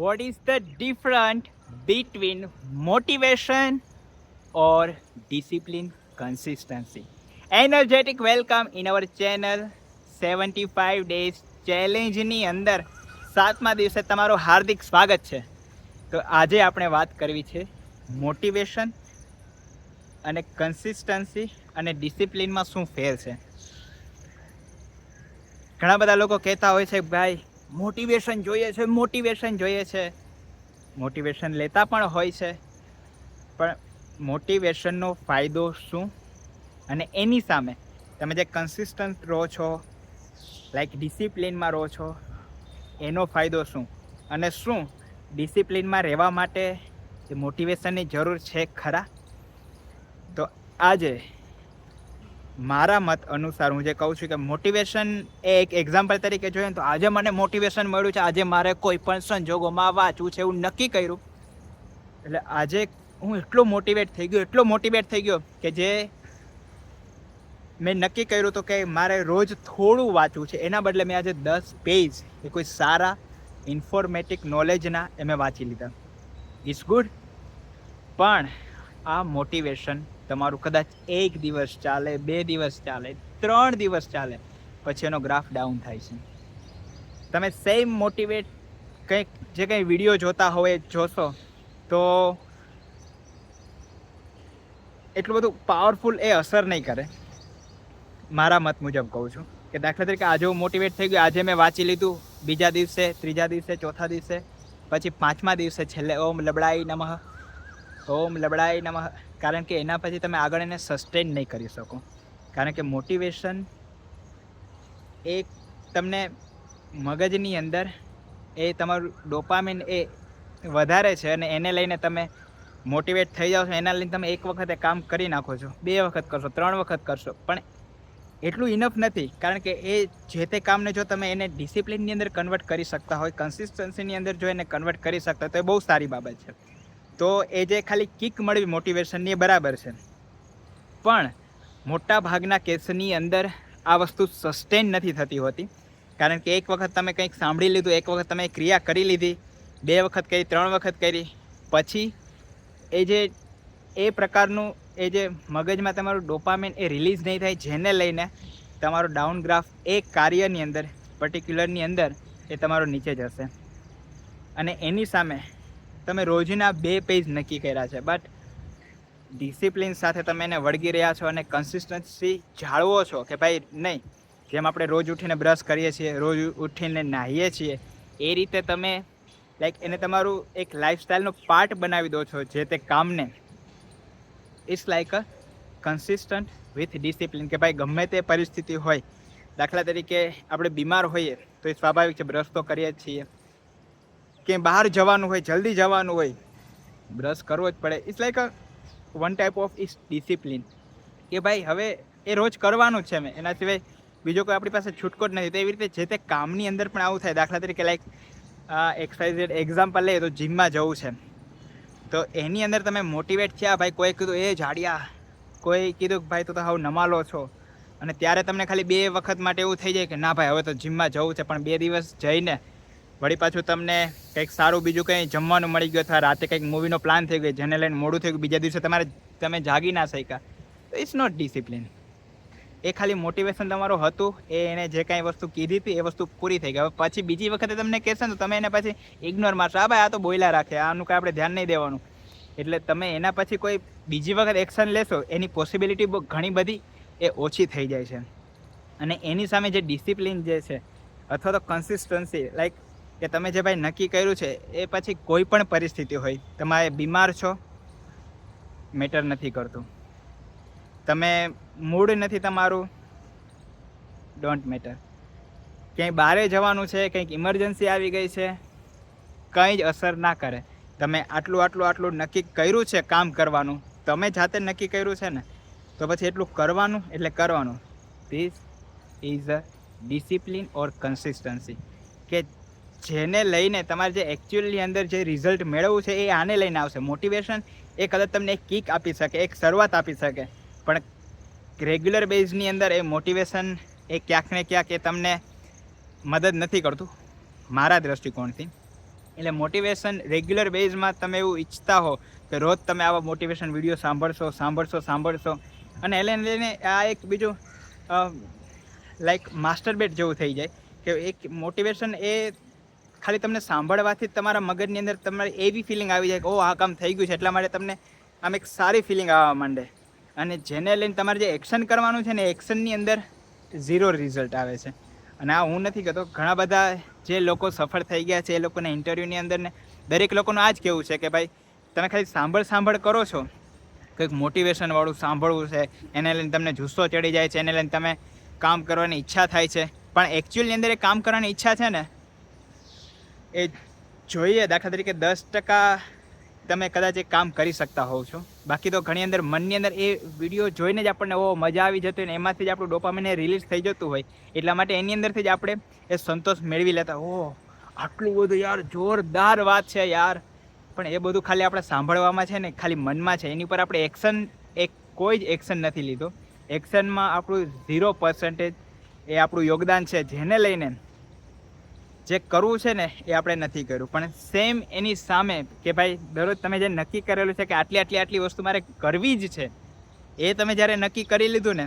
what is the difference between motivation or discipline consistency energetic welcome in our channel 75 days challenge ની અંદર સાતમા દિવસે તમારું હાર્દિક સ્વાગત છે તો આજે આપણે વાત કરવી છે મોટિવેશન અને કન્સિસ્ટન્સી અને ડિસિપ્લિનમાં શું ફેર છે ઘણા બધા લોકો કહેતા હોય છે ભાઈ મોટિવેશન જોઈએ છે મોટિવેશન જોઈએ છે. મોટિવેશન લેતા પણ હોય છે. પણ મોટિવેશનનો ફાયદો શું? અને એની સામે તમે જે કન્સિસ્ટન્ટ રહો છો લાઈક ડિસિપ્લિનમાં રહો છો, એનો ફાયદો શું? અને શું ડિસિપ્લિનમાં રહેવા માટે જે મોટિવેશનની જરૂર છે ખરા? તો આજે મારા મત અનુસાર હું જે કહું છું કે મોટિવેશન એ એક એક્ઝામ્પલ તરીકે જોઈએ તો આજે મને મોટિવેશન મળ્યું છે. આજે મારે કોઈ પણ સંજોગોમાં વાંચવું છે એવું નક્કી કર્યું. એટલે આજે હું એટલો મોટિવેટ થઈ ગયો, એટલો મોટિવેટ થઈ ગયો કે જે મેં નક્કી કર્યું હતું કે મારે રોજ થોડું વાંચવું છે. એના બદલે મેં આજે દસ પેજ એ કોઈ સારા ઇન્ફોર્મેટિક નોલેજના એ મેં વાંચી લીધા. ઇટ્સ ગુડ પણ આ મોટિવેશન તમારું કદાચ એક દિવસ ચાલે, બે દિવસ ચાલે, ત્રણ દિવસ ચાલે, પછી એનો ગ્રાફ ડાઉન થાય છે. તમે સેમ મોટિવેટ કંઈક જે કંઈ વીડિયો જોતા હોય, જોશો, તો એટલું બધું પાવરફુલ એ અસર નહીં કરે. મારા મત મુજબ કહું છું કે દાખલા તરીકે આજે હું મોટિવેટ થઈ ગયો, આજે મેં વાંચી લીધું, બીજા દિવસે, ત્રીજા દિવસે, ચોથા દિવસે, પછી પાંચમા દિવસે છેલ્લે ઓમ લબડાઈ નમઃ, ઓમ લબડાઈ નમઃ કારણ કે એના પછી તમે આગળ એને સસ્ટેન નહીં કરી શકો. કારણ કે મોટિવેશન એ તમને મગજની અંદર એ તમારું ડોપામિન એ વધારે છે અને એને લઈને તમે મોટિવેટ થઈ જાઓ છો. એના લઈને તમે એક વખતે કામ કરી નાખો છો. બે વખત કરશો, ત્રણ વખત કરશો. પણ એટલું ઇનફ નથી. કારણ કે એ જે તે કામને જો તમે એને ડિસિપ્લિનની અંદર કન્વર્ટ કરી શકતા હોય કન્સિસ્ટન્સીની અંદર જો એને કન્વર્ટ કરી શકતા તો એ બહુ સારી બાબત છે. તો એ જે ખાલી કિક મળવી મોટિવેશનની એ બરાબર છે. પણ મોટા ભાગના કેસની અંદર આ વસ્તુ સસ્ટેન નથી થતી હોતી. કારણ કે એક વખત તમે કંઈક સાંભળી લીધું, એક વખત તમે ક્રિયા કરી લીધી, બે વખત કરી, ત્રણ વખત કરી, પછી એ જે, એ પ્રકારનું એ જે મગજમાં તમારું ડોપામેન એ રિલીઝ નહીં થાય જેને લઈને તમારો ડાઉન ગ્રાફ એ કાર્યની અંદર પર્ટિક્યુલરની અંદર એ તમારો નીચે જશે. અને એની સામે તમે રોજના બે પેજ નક્કી કર્યા છે. બટ ડિસિપ્લિન સાથે તમે એને વળગી રહ્યા છો અને કન્સિસ્ટન્સી જાળવો છો કે ભાઈ નહીં, જેમ આપણે રોજ ઉઠીને બ્રશ કરીએ છીએ, રોજ ઉઠીને નાહીએ છીએ, એ રીતે તમે લાઈક એને તમારું એક લાઈફસ્ટાઈલનો પાર્ટ બનાવી દો છો જે તે કામને. It's like a consistent with discipline કે ભાઈ ગમે તે પરિસ્થિતિ હોય, દાખલા તરીકે આપણે બીમાર હોઈએ તો એ સ્વાભાવિક છે બ્રશ તો કરીએ જ છીએ. ક્યાંય બહાર જવાનું હોય, જલ્દી જવાનું હોય બ્રશ કરવો જ પડે. It's like a one type of is discipline કે ભાઈ, હવે એ રોજ કરવાનું જ છે મેં. એના સિવાય બીજો કોઈ આપણી પાસે છૂટકો જ નથી. તો એવી રીતે જે તે કામની અંદર પણ આવું થાય, દાખલા તરીકે લાઈક એક્સરસાઇઝ એક્ઝામ્પલ લઈએ તો જીમમાં જવું છે. તો એની અંદર તમે મોટિવેટ થયા, ભાઈ, કોઈ કીધું, એ જાડિયા, કોઈ કીધું ભાઈ, તો હાવ નમાલો છો. અને ત્યારે તમને ખાલી બે વખત માટે એવું થઈ જાય કે, ના, ભાઈ, હવે તો જીમમાં જવું છે. પણ બે દિવસ જઈને વળી પાછું તમને કંઈક સારું બીજું કંઈ જમવાનું મળી ગયું અથવા રાતે કંઈક મૂવીનો પ્લાન થઈ ગયો જેને લઈને મોડું થઈ ગયું, બીજા દિવસે તમારે તમે જાગી ના શક્યા. તો ઇટ્સ નોટ ડિસિપ્લિન એ ખાલી મોટિવેશન તમારું હતું, એ એને જે કાંઈ વસ્તુ કીધી હતી એ વસ્તુ પૂરી થઈ ગઈ. હવે પછી બીજી વખતે તમને કહેશે ને તો તમે એને પછી ઇગ્નોર મારશો. આ ભાઈ આ તો બોયલા રાખે, આનું કાંઈ આપણે ધ્યાન નહીં દેવાનું. એટલે તમે એના પછી કોઈ બીજી વખત એક્શન લેશો, એની પોસિબિલિટી ઘણી બધી એ ઓછી થઈ જાય છે. અને એની સામે જે ડિસિપ્લિન જે છે, અથવા તો કન્સિસ્ટન્સી લાઈક કે તમે જે ભાઈ નક્કી કર્યું છે, એ પછી કોઈ પણ પરિસ્થિતિ હોય, તમારે બીમાર છો, મેટર નથી કરતું. તમે મૂડ નથી તમારું, ડોન્ટ મેટર. ક્યાંય બહારે જવાનું છે કંઈક ઇમરજન્સી આવી ગઈ છે, કંઈ જ અસર ના કરે. તમે આટલું આટલું આટલું નક્કી કર્યું છે કામ કરવાનું, તમે જાતે નક્કી કર્યું છે ને, તો પછી એટલું કરવાનું એટલે કરવાનું. This is a discipline or consistency કે જેને લઈને તમારે જે એકચ્યુઅલની અંદર જે રિઝલ્ટ મેળવવું છે એ આને લઈને આવશે. મોટિવેશન એ કદાચ તમને એક કિક આપી શકે, એક શરૂઆત આપી શકે. પણ રેગ્યુલર બેઝની અંદર એ મોટિવેશન એ ક્યાંક ને ક્યાંક એ તમને મદદ નથી કરતું. મારા દૃષ્ટિકોણથી એટલે મોટિવેશન રેગ્યુલર બેઝમાં તમે એવું ઈચ્છતા હો કે રોજ તમે આવા મોટિવેશન વીડિયો સાંભળશો સાંભળશો સાંભળશો. અને એને લઈને આ એક બીજું લાઈક માસ્ટર બેટ જેવું થઈ જાય. કે એક મોટિવેશન એ ખાલી તમને સાંભળવાથી તમારા મગજની અંદર તમારે એવી ફિલિંગ આવી જાય કે ઓ આ કામ થઈ ગયું છે. એટલા માટે તમને આમ એક સારી ફિલિંગ આવવા માંડે. અને જેને લઈને તમારે જે એક્શન કરવાનું છે ને એક્શનની અંદર ઝીરો રિઝલ્ટ આવે છે. અને આ હું નથી કહેતો, ઘણા બધા જે લોકો સફળ થઈ ગયા છે, એ લોકોના ઇન્ટરવ્યૂની અંદર ને, દરેક લોકોનું આ જ કહેવું છે કે, ભાઈ, તમે ખાલી સાંભળ સાંભળ કરો છો. કંઈક મોટિવેશનવાળું સાંભળવું છે, એને લઈને તમને જુસ્સો ચડી જાય છે, એને લઈને તમે કામ કરવાની ઈચ્છા થાય છે. પણ એકચ્યુઅલની અંદર એ કામ કરવાની ઈચ્છા છે ને એ જોઈએ દાખલા તરીકે દસ ટકા તમે કદાચ એ કામ કરી શકતા હોવ છો. બાકી તો ઘણી અંદર મનની અંદર એ વીડિયો જોઈને જ આપણને ઓ મજા આવી જતી હોય ને એમાંથી જ આપણું ડોપામીને રિલીઝ થઈ જતું હોય. એટલા માટે એની અંદરથી જ આપણે એ સંતોષ મેળવી લેતા ઓ આટલું બધું યાર જોરદાર વાત છે યાર. પણ એ બધું ખાલી આપણે સાંભળવામાં છે ને ખાલી મનમાં છે. એની ઉપર આપણે એક્શન એક કોઈ જ એક્શન નથી લીધો. એક્શનમાં આપણું ઝીરો પર્સન્ટેજ એ આપણું યોગદાન છે. જેને લઈને જે કરવું છે ને એ આપણે નથી કર્યું. પણ સેમ એની સામે કે ભાઈ, દરરોજ તમે જે નક્કી કરેલું છે કે આટલી આટલી આટલી વસ્તુ મારે કરવી જ છે, એ તમે જ્યારે નક્કી કરી લીધું ને,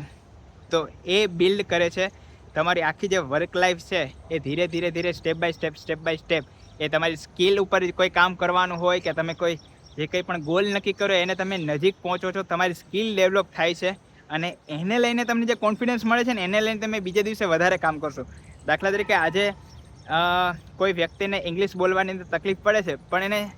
તો એ બિલ્ડ કરે છે. તમારી આખી જે વર્ક લાઈફ છે, એ ધીરે ધીરે ધીરે step by step step by step એ તમારી સ્કિલ ઉપર કોઈ કામ કરવાનું હોય કે તમે કોઈ, જે કંઈ પણ ગોલ નક્કી કરો, એને તમે નજીક પહોંચો છો, તમારી સ્કિલ ડેવલપ થાય છે. અને એને લઈને તમને જે કોન્ફિડન્સ મળે છે ને, એને લઈને તમે બીજે દિવસે વધારે કામ કરશો. દાખલા તરીકે આજે કોઈ વ્યક્તિને ઇંગ્લિશ બોલવાની તકલીફ પડે છે, પણ એને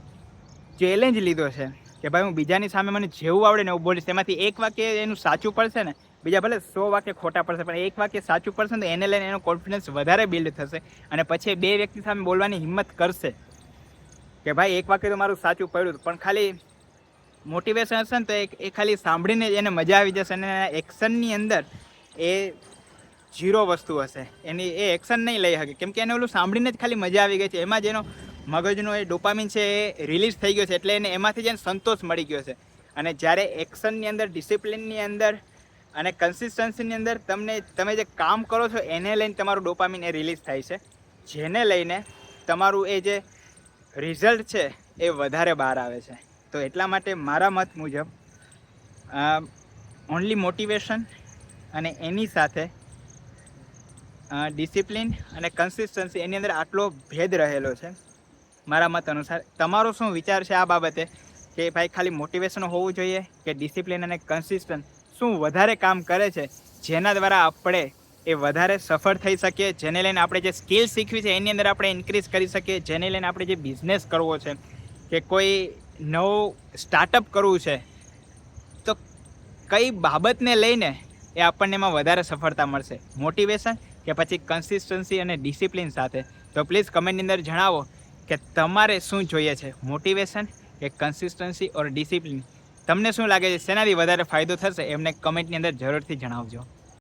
ચેલેન્જ લીધો છે કે ભાઈ હું બીજાની સામે મને જેવું આવડે ને એવું બોલીશ. તેમાંથી એક વાક્ય એનું સાચું પડશે ને, બીજા ભલે સો વાક્ય ખોટા પડશે, પણ એક વાક્ય સાચું પડશે ને તો એને લઈને એનો કોન્ફિડન્સ વધારે બિલ્ડ થશે અને પછી બે વ્યક્તિ સામે બોલવાની હિંમત કરશે કે ભાઈ એક વાક્ય તો મારું સાચું પડ્યું, પણ ખાલી મોટિવેશન હશે ને તો એ એ ખાલી સાંભળીને જ એને મજા આવી જશે અને એક્શનની અંદર એ ઝીરો વસ્તુ હશે. એની એ એક્શન નહીં લઈ શકે. કેમ કે એને ઓલું સાંભળીને જ ખાલી મજા આવી ગઈ છે. એમાં જેનો મગજનો એ ડોપામિન છે એ રિલીઝ થઈ ગયો છે એટલે એને એમાંથી જ એને સંતોષ મળી ગયો છે. અને જ્યારે એક્શનની અંદર ડિસિપ્લિનની અંદર અને કન્સિસ્ટન્સીની અંદર તમને, તમે જે કામ કરો છો, એને લઈને તમારું ડોપામિન એ રિલીઝ થાય છે. જેને લઈને તમારું એ જે રિઝલ્ટ છે એ વધારે બહાર આવે છે. તો એટલા માટે મારા મત મુજબ ઓનલી મોટિવેશન અને એની સાથે ડિસિપ્લિન અને કન્સિસ્ટન્સી એની અંદર આટલો ભેદ રહેલો છે મારા મત અનુસાર. તમારો શું વિચાર છે આ બાબતે? કે ભાઈ ખાલી મોટિવેશન હોવું જોઈએ કે ડિસિપ્લિન અને કન્સિસ્ટન્ટ શું વધારે કામ કરે છે? જેના દ્વારા આપણે એ વધારે સફળ થઈ શકીએ, જેને લઈને આપણે જે સ્કિલ શીખવી છે એની અંદર આપણે ઇન્ક્રીઝ કરી શકીએ, જેને લઈને આપણે જે બિઝનેસ કરવો છે, કે કોઈ નવું સ્ટાર્ટઅપ કરવું છે, તો કઈ બાબતને લઈને એ આપણને એમાં વધારે સફળતા મળશે. મોટિવેશન કે પછી કન્સિસ્ટન્સી અને ડિસિપ્લિન સાથે. તો પ્લીઝ કમેન્ટની અંદર જણાવો કે તમારે શું જોઈએ છે? મોટિવેશન કે કન્સિસ્ટન્સી ઓર ડિસિપ્લિન તમને શું લાગે છે? શેનાથી વધારે ફાયદો થશે? એમને કમેન્ટની અંદર જરૂરથી જણાવજો.